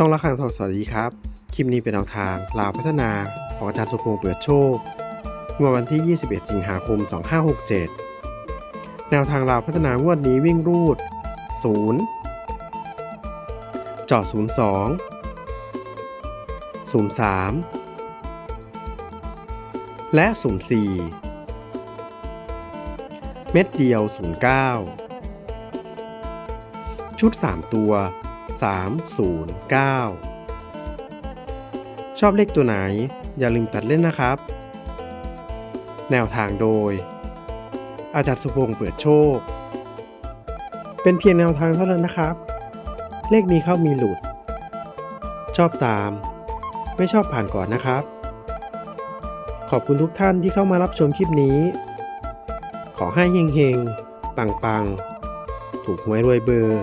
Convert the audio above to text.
ช่องละครังทองสวัสดีครับ คลิปนี้เป็นแนวทางลาวพัฒนาของอาจารย์สุพงษ์เปิดโชคงวดวันที่ 21 สิงหาคม 2567 แนวทางลาวพัฒนางวดนี้วิ่งรูด 0จาะ02 03 และ 04 เม็ดเดียว 09 ชุด 3 ตัว 309 ชอบเลขตัวไหน อย่าลืมตัดเล่นนะครับ แนวทางโดย อาจารย์สุพงษ์เปิดโชค เป็นเพียงแนวทางเท่านั้นนะครับ เลขมีเข้ามีหลุด ชอบตาม ไม่ชอบผ่านก่อนนะครับ ขอบคุณทุกท่านที่เข้ามารับชมคลิปนี้ ขอให้เฮงๆ ปังๆ ถูกหวยรวยเบอร์